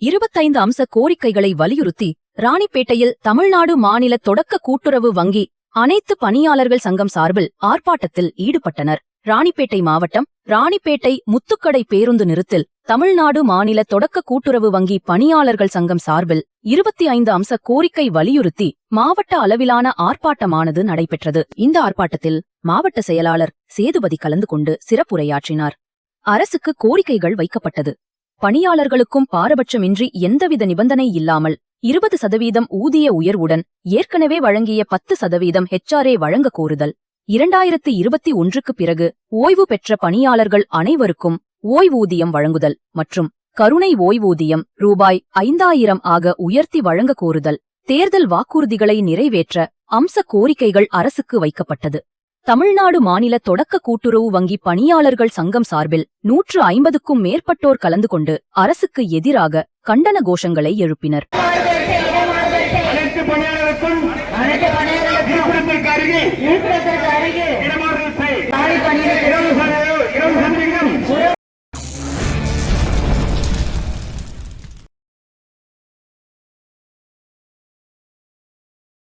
இருபத்தைந்து அம்ச கோரிக்கைகளை வலியுறுத்தி ராணிப்பேட்டையில் தமிழ்நாடு மாநில தொடக்க கூட்டுறவு வங்கி அனைத்து பணியாளர்கள் சங்கம் சார்பில் ஆர்ப்பாட்டத்தில் ஈடுபட்டனர். ராணிப்பேட்டை மாவட்டம் ராணிப்பேட்டை முத்துக்கடை பேருந்து நிறுத்தில் தமிழ்நாடு மாநில தொடக்க கூட்டுறவு வங்கி பணியாளர்கள் சங்கம் சார்பில் இருபத்தி ஐந்து அம்ச கோரிக்கை வலியுறுத்தி மாவட்ட அளவிலான ஆர்ப்பாட்டமானது நடைபெற்றது. இந்த ஆர்ப்பாட்டத்தில் மாவட்ட செயலாளர் சேதுபதி கலந்து கொண்டு சிறப்புரையாற்றினார். அரசுக்கு கோரிக்கைகள் வைக்கப்பட்டது. பணியாளர்களுக்கும் பாரபட்சமின்றி எந்தவித நிபந்தனை இல்லாமல் இருபது சதவீதம் ஊதிய உயர்வுடன் ஏற்கனவே வழங்கிய பத்து சதவீதம் ஹெச்ஆர்ஏ வழங்க கோருதல். இரண்டாயிரத்து இருபத்தி ஒன்றுக்கு பிறகு ஓய்வு பெற்ற பணியாளர்கள் அனைவருக்கும் ஓய்வூதியம் வழங்குதல் மற்றும் கருணை ஓய்வூதியம் ரூபாய் ஐந்தாயிரம் ஆக உயர்த்தி வழங்க கோருதல். தேர்தல் வாக்குறுதிகளை நிறைவேற்ற அம்ச கோரிக்கைகள் அரசுக்கு வைக்கப்பட்டது. தமிழ்நாடு மாநில தொடக்க கூட்டுறவு வங்கி பணியாளர்கள் சங்கம் சார்பில் நூற்று ஐம்பதுக்கும் மேற்பட்டோர் கலந்து கொண்டு அரசுக்கு எதிராக கண்டன கோஷங்களை எழுப்பினர்.